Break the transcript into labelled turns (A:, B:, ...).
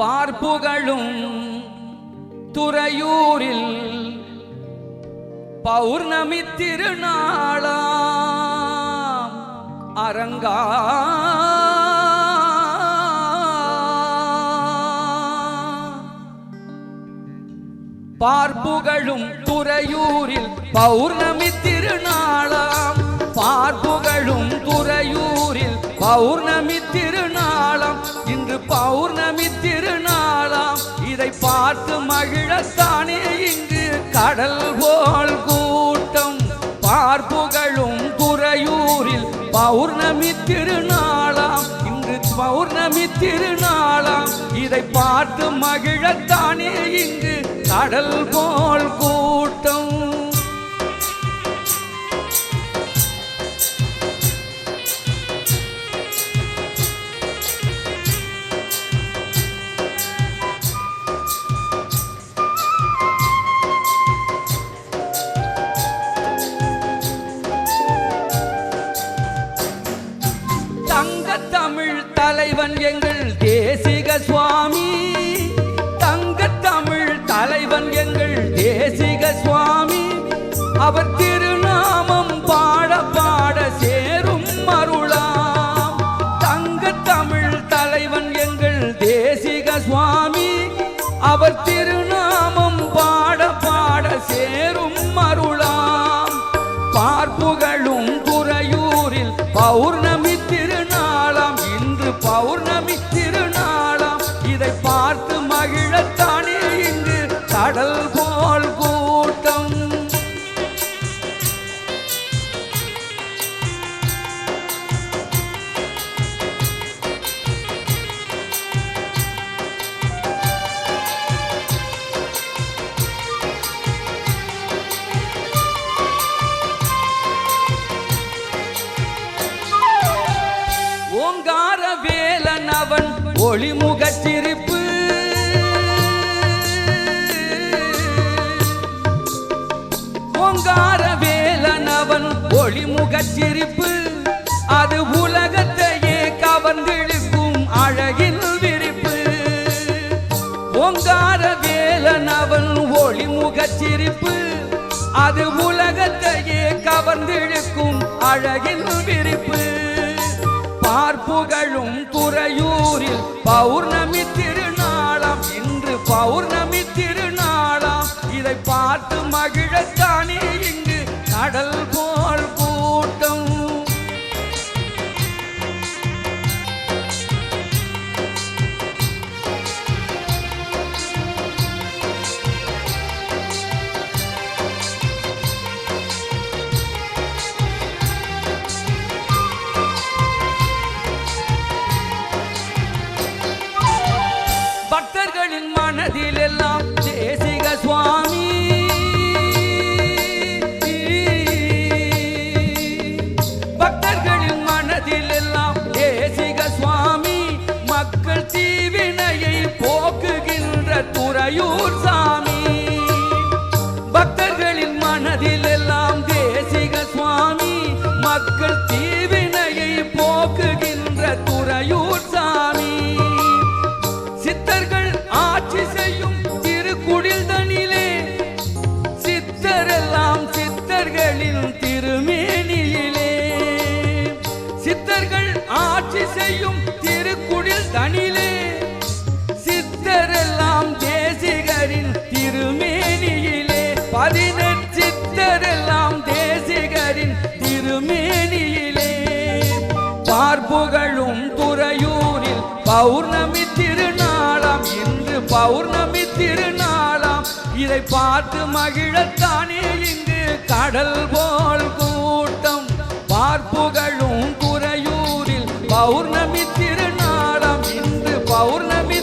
A: பார்ப்புகளும் துறையூரில் பௌர்ணமி திருநாளாம் அரங்கா. பார்ப்புகளும் துறையூரில் பௌர்ணமி திருநாளாம் பார்ப்புகளும் பார்த்து மகிழத்தானே இங்கு கடல் போல் கூட்டம். பார்ப்புகளும் துறையூரில் பௌர்ணமி திருநாளாம். இன்று பௌர்ணமி திருநாளாம். இதை பார்த்து மகிழத்தானே இங்கு கடல் போல் கூட்டம். தலைவன் எங்கள் தேசிக சுவாமி. தங்க தமிழ் தலைவன் எங்கள் தேசிக சுவாமி. அவர் திருநாமம் பாட பாட சேரும் அருளாம். தங்க தமிழ் தலைவன் எங்கள் தேசிக சுவாமி. அவர் திருநாமம் பாட பாட சேரும் அருளாம். பார்ப்புகளும் துறையூரில் பௌர்ணமி ஒளிமுகச் சிரிப்பு பொங்கார வேலன் அவன் ஒளிமுகச் சிரிப்பு அது உலகத்தையே கவர்ந்திழுக்கும் அழகின் விரிப்பு. பொங்கார வேலன் அவன் ஒளிமுகச் சிரிப்பு அது உலகத்தையே கவர்ந்திழுக்கும் அழகின் விரிப்பு. பார்ப்புகளும் துறையும் பௌர்ணமி திருநாளாம். இன்று பௌர்ணமி திருநாளாம். இதை பார்த்து மகிழத்தானே இங்கு கடல் போ nadie புகழும் துறையூரில் பௌர்ணமி திருநாளாம். இன்று பௌர்ணமி திருநாளாம். இதை பார்த்து மகிழத்தானே இங்கு கடல் போல் கூட்டம். பார்ப்புகளும் துறையூரில் பௌர்ணமி திருநாளாம். இன்று பௌர்ணமி